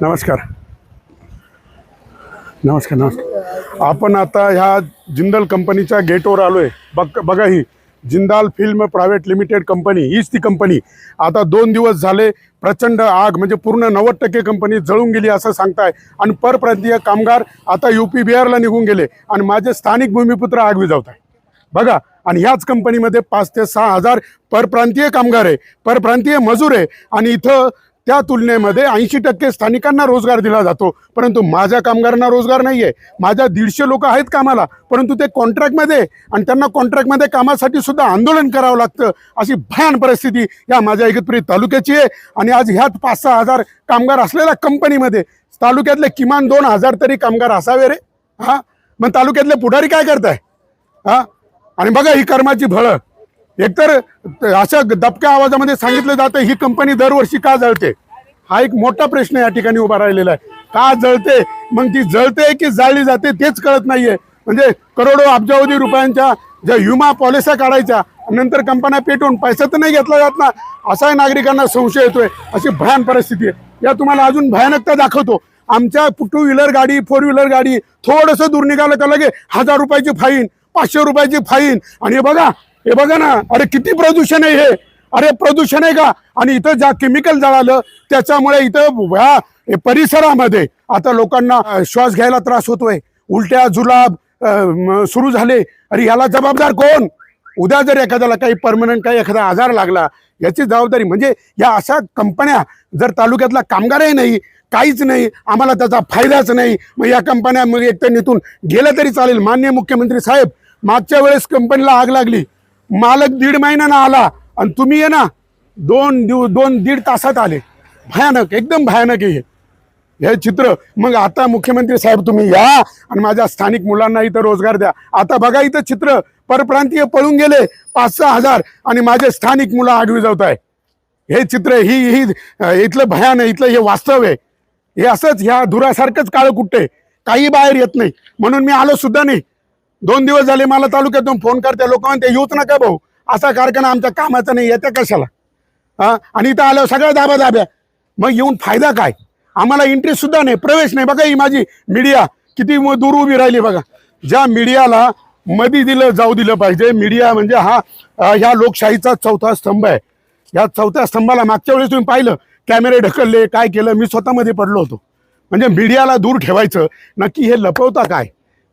नमस्कार. नमस्कार नमस्कार. आपण आता ह्या जिंदल कंपनीच्या गेटवर आलो आहे बघ बघा ही. Jindal film private limited company हीच ती कंपनी. आता दोन दिवस झाले प्रचंड आग म्हणजे पूर्ण नव्वद टक्के कंपनी जळून गेली असं सांगताय. आणि परप्रांतीय कामगार आता यू पी बिहारला निघून गेले आणि माझे स्थानिक भूमिपुत्र आग विझवत आहे बघा आणि ह्याच कंपनीमध्ये पाच ते सहा हजार परप्रांतीय कामगार आहे. परप्रांतीय मजूर आहे. आणि इथं त्या तुलनेमध्ये ऐंशी टक्के स्थानिकांना रोजगार दिला जातो. परंतु माझ्या कामगारांना रोजगार नाही आहे माझ्या दीडशे लोक आहेत कामाला. परंतु ते कॉन्ट्रॅक्टमध्ये आहे आणि त्यांना कॉन्ट्रॅक्टमध्ये कामासाठी सुद्धा आंदोलन करावं लागतं अशी भयान परिस्थिती या माझ्या इगतपुरी तालुक्याची आहे. आणि आज ह्यात पाच सहा हजार कामगार असलेल्या कंपनीमध्ये तालुक्यातले किमान दोन हजार तरी कामगार असावे रे. हां? मग तालुक्यातले पुढारी काय करताय? हां? आणि बघा ही कर्माची भळं. एकतर अशा दबक्या आवाजामध्ये सांगितलं जातं ही कंपनी दरवर्षी का जळते? हा एक मोठा प्रश्न या ठिकाणी उभा राहिलेला आहे. का जळते? मग ती जळते की जाळली जाते तेच कळत नाहीये. म्हणजे करोडो अब्जावधी रुपयांच्या ज्या विमा पॉलिस्या काढायच्या नंतर कंपन्या पेटवून पैसा तर नाही घेतला जात ना. असाही नागरिकांना संशय येतोय. अशी भयान परिस्थिती आहे. या तुम्हाला अजून भयानकता दाखवतो. आमच्या टू व्हीलर गाडी फोर व्हीलर गाडी थोडंसं दूर निघालं का लगे हजार रुपयाची फाईन पाचशे रुपयाची फाईन आणि हे बघा हे बघा ना अरे किती प्रदूषण आहे हे. अरे प्रदूषण आहे का? आणि इथं ज्या केमिकल जळालं त्याच्यामुळे इथं ह्या परिसरामध्ये आता लोकांना श्वास घ्यायला त्रास होतोय. उलट्या जुलाब सुरू झाले. अरे याला जबाबदार कोण? उद्या जर एखाद्याला काही परमनंट काही एखादा आजार लागला याची जबाबदारी म्हणजे या अशा कंपन्या जर तालुक्यातला कामगारही नाही काहीच नाही आम्हाला त्याचा फायदाच नाही. मग या कंपन्या मग नेतून गेलं तरी चालेल. मान्य मुख्यमंत्री साहेब मागच्या वेळेस कंपनीला आग लागली. मालक दीड महिन्यानं आला आणि तुम्ही ये ना दोन दिव दोन दीड तासात आले. भयानक एकदम भयानक आहे हे. हे चित्र. मग आता मुख्यमंत्री साहेब तुम्ही या आणि माझ्या स्थानिक मुलांना इथं रोजगार द्या. आता बघा इथं चित्र. परप्रांतीय पळून गेले पाच सहा हजार आणि माझे स्थानिक मुलं आडवी जात आहे हे चित्र ही ही इथलं भयान आहे इथलं हे वास्तव आहे. हे असंच ह्या धुरासारखंच काळं कुठे काही बाहेर येत नाही. म्हणून मी आलो सुद्धा नाही. दोन दिवस झाले मला तालुक्यातून फोन करते लोक म्हणते येऊच नका भाऊ असा कारखाना आमच्या कामाचा नाही येत्या कशाला? हा? आणि इथं आलं सगळ्या दाबा दाब्या मग येऊन फायदा काय? आम्हाला इंटरेस्ट सुद्धा नाही प्रवेश नाही. बघा ही माझी मीडिया किती दूर उभी राहिली बघा. ज्या मीडियाला मधी दिलं जाऊ दिलं पाहिजे. मीडिया म्हणजे हा ह्या लोकशाहीचा चौथा स्तंभ आहे. या चौथ्या स्तंभाला मागच्या वेळेस तुम्ही पाहिलं कॅमेरे ढकलले काय केलं मी स्वतःमध्ये पडलो होतो. म्हणजे मीडियाला दूर ठेवायचं नक्की हे लपवता काय?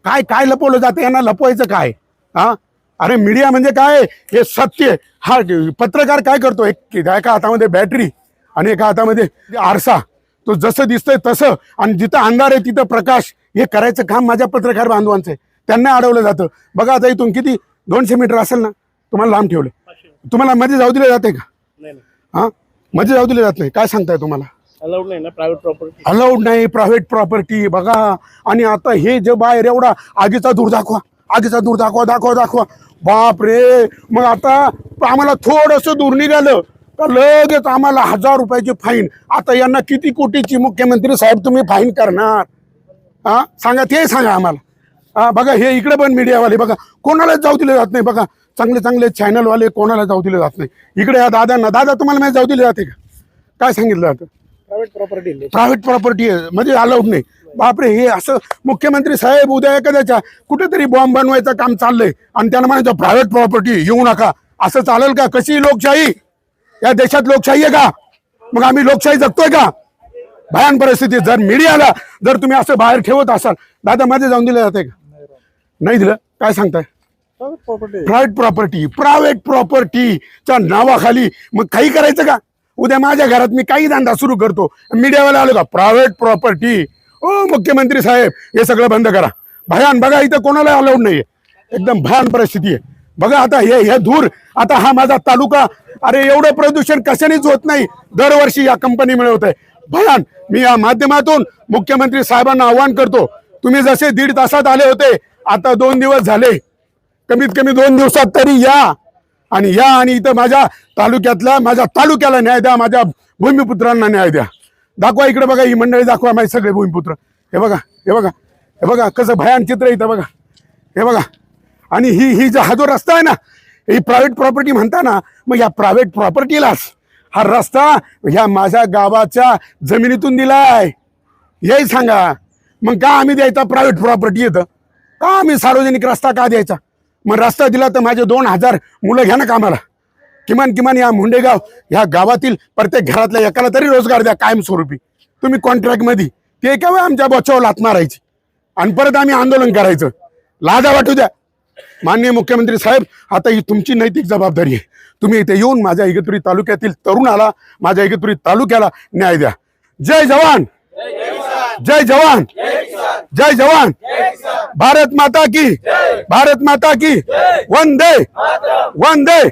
काय काय लपवलं जातं? यांना लपवायचं काय? हा? अरे मीडिया म्हणजे काय? हे सत्य हा पत्रकार काय करतो? एक एका हातामध्ये बॅटरी आणि एका हातामध्ये आरसा. तो जसं दिसतंय तसं आणि जिथं अंधार आहे तिथं प्रकाश. हे करायचं काम माझ्या पत्रकार बांधवांचं आहे. त्यांना अडवलं जातं. बघा आता इथून किती? दोनशे मीटर असेल ना? तुम्हाला लांब ठेवले. तुम्हाला मध्ये जाऊ दिले जाते का? हा? मध्ये जाऊ दिले जात नाही काय सांगताय तुम्हाला? अलाउड नाही ना प्रायव्हेट प्रॉपर्टी अलाउड नाही प्रायव्हेट प्रॉपर्टी बघा. आणि आता हे जे बाहेर एवढा आगीचा दूर दाखवा. आगीचा दूर दाखवा दाखवा दाखवा. बाप रे मग आता आम्हाला थोडस दूर निघालं. तर लगेच आम्हाला हजार रुपयाची फाईन आता यांना किती कोटीची मुख्यमंत्री साहेब तुम्ही फाईन करणार? हा? सांगा ते सांगा आम्हाला. हा बघा हे इकडे पण मीडियावाले बघा. कोणालाच जाऊ दिले जात नाही बघा. चांगले चांगले चॅनलवाले कोणाला जाऊ दिले जात नाही. इकडे या दादांना. दादा तुम्हाला माहिती जाऊ दिले जाते का? काय सांगितलं जातं प्रायव्हेट प्रॉपर्टी प्रायव्हेट प्रॉपर्टी आहे. म्हणजे अलाउड नाही. बापरे हे असं मुख्यमंत्री साहेब उद्या एखाद्याच्या कुठेतरी बॉम्ब बनवायचं काम चाललंय आणि त्यांना म्हणायचं प्रायव्हेट प्रॉपर्टी येऊ नका. असं चालेल का? कशी लोकशाही? या देशात लोकशाही आहे का? मग आम्ही लोकशाही जगतोय का? भयान परिस्थिती जर मीडियाला जर तुम्ही असं बाहेर ठेवत असाल दादा मध्ये जाऊन दिलं जाते का? नाही दिलं. काय सांगताय? प्रायव्हेट प्रॉपर्टी प्रायव्हेट प्रॉपर्टीच्या नावाखाली मग काही करायचं का? उद्या माझ्या घरात मी काही धंदा सुरू करतो. मीडियावाला आलो का? प्रायव्हेट प्रॉपर्टी ओ मुख्यमंत्री साहेब हे सगळं बंद करा. भयान बघा इथं कोणाला अलाउड नाहीये. एकदम भयान परिस्थिती आहे. बघा आता हे हे धूर आता हा माझा तालुका अरे एवढं प्रदूषण कशानेच होत नाही. दरवर्षी या कंपनी मिळवत आहे भयान मी या माध्यमातून मुख्यमंत्री साहेबांना आव्हान करतो. तुम्ही जसे दीड तासात आले होते आता दोन दिवस झाले. कमीत कमी दोन दिवसात तरी या. आणि या आणि इथं माझ्या तालुक्यातल्या माझ्या तालुक्याला न्याय द्या माझ्या भूमिपुत्रांना न्याय द्या. दाखवा इकडे बघा ही मंडळी दाखवा माझे सगळे भूमिपुत्र. हे बघा हे बघा हे बघा कसं भयान चित्र आहे इथं बघा. हे बघा. आणि ही ही जो हा जो रस्ता आहे ना ही प्रायव्हेट प्रॉपर्टी म्हणता ना मग या प्रायव्हेट प्रॉपर्टीलाच हा रस्ता ह्या माझ्या गावाच्या जमिनीतून दिलाय. हे सांगा. मग का आम्ही द्यायचा प्रायव्हेट प्रॉपर्टी येतं का आम्ही सार्वजनिक रस्ता का द्यायचा? मग रस्ता दिला तर माझे दोन हजार मुलं घ्या ना कामाला. किमान किमान या मुंडेगाव ह्या गावातील प्रत्येक घरातल्या एकाला तरी रोजगार द्या कायमस्वरूपी. तुम्ही कॉन्ट्रॅक्टमध्ये ते एका वेळ आमच्या बचाव लात मारायची. आणि परत आम्ही आंदोलन करायचं. लाजा वाटू द्या. माननीय मुख्यमंत्री साहेब आता ही तुमची नैतिक जबाबदारी आहे. तुम्ही इथे येऊन माझ्या इगतपुरी तालुक्यातील तरुणाला माझ्या इगतपुरी तालुक्याला न्याय द्या. जय जवान! जय जवान। जय जवान। भारत माता की। भारत माता की। वंदे। वंदे।